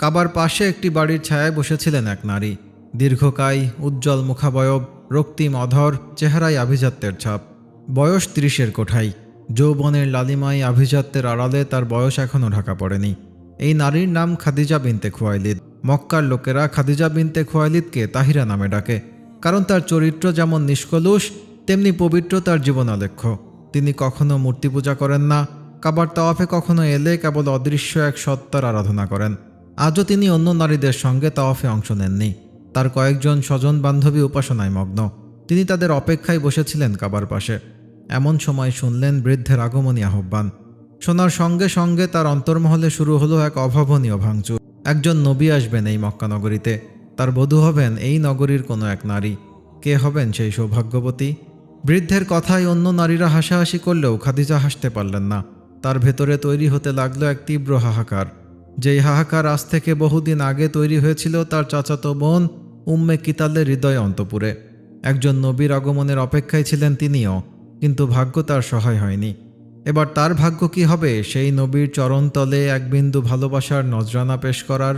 কাবার পাশে একটি বাড়ির ছায়ায় বসেছিলেন এক নারী। দীর্ঘকায়, উজ্জ্বল মুখাবয়ব, রক্তিম অধর, চেহারায় আভিজাত্যের ছাপ। বয়স ত্রিশের কোঠাই যৌবনের লালিমায় আভিজাত্যের আড়ালে তার বয়স এখনও ঢাকা পড়েনি। এই নারীর নাম খাদিজা বিনতে খোয়াইলিদ। মক্কার লোকেরা খাদিজা বিনতে খোয়াইলিদকে তাহিরা নামে ডাকে। কারণ তার চরিত্র যেমন নিষ্কলুষ, তেমনি পবিত্র তার জীবনালেখ্য। তিনি কখনো মূর্তি পূজা করেন না, কাবার তাওয়াফে কখনো এলে কেবল অদৃশ্য এক সত্তার আরাধনা করেন। আজও তিনি অন্য নারীদের সঙ্গে তাওয়াফে অংশ নেননি। তার কয়েকজন স্বজন বান্ধবী উপাসনায় মগ্ন। তিনি তাদের অপেক্ষায় বসেছিলেন কাবার পাশে। এমন সময় শুনলেন বৃদ্ধের আগমনী আহ্বান। শোনার সঙ্গে সঙ্গে তার অন্তর্মহলে শুরু হলো এক অভাবনীয় ভাঙচুর। একজন নবী আসবেন এই মক্কানগরীতে তার বধূ হবেন এই নগরীর কোনো এক নারী। কে হবেন সেই সৌভাগ্যবতী? বৃদ্ধের কথায় অন্য নারীরা হাসাহাসি করলেও খাদিজা হাসতে পারলেন না। তার ভেতরে তৈরি হতে লাগল এক তীব্র হাহাকার। যেই হাহাকার আজ থেকে বহুদিন আগে তৈরি হয়েছিল তার চাচাতো বোন উম্মে কিতালের হৃদয় অন্তপুরে। একজন নবীর আগমনের অপেক্ষায় ছিলেন তিনিও, কিন্তু ভাগ্য তার সহায় হয়নি। এবার তার ভাগ্য কি হবে, সেই নবীর চরণতলে এক বিন্দু ভালোবাসার নজরানা পেশ করার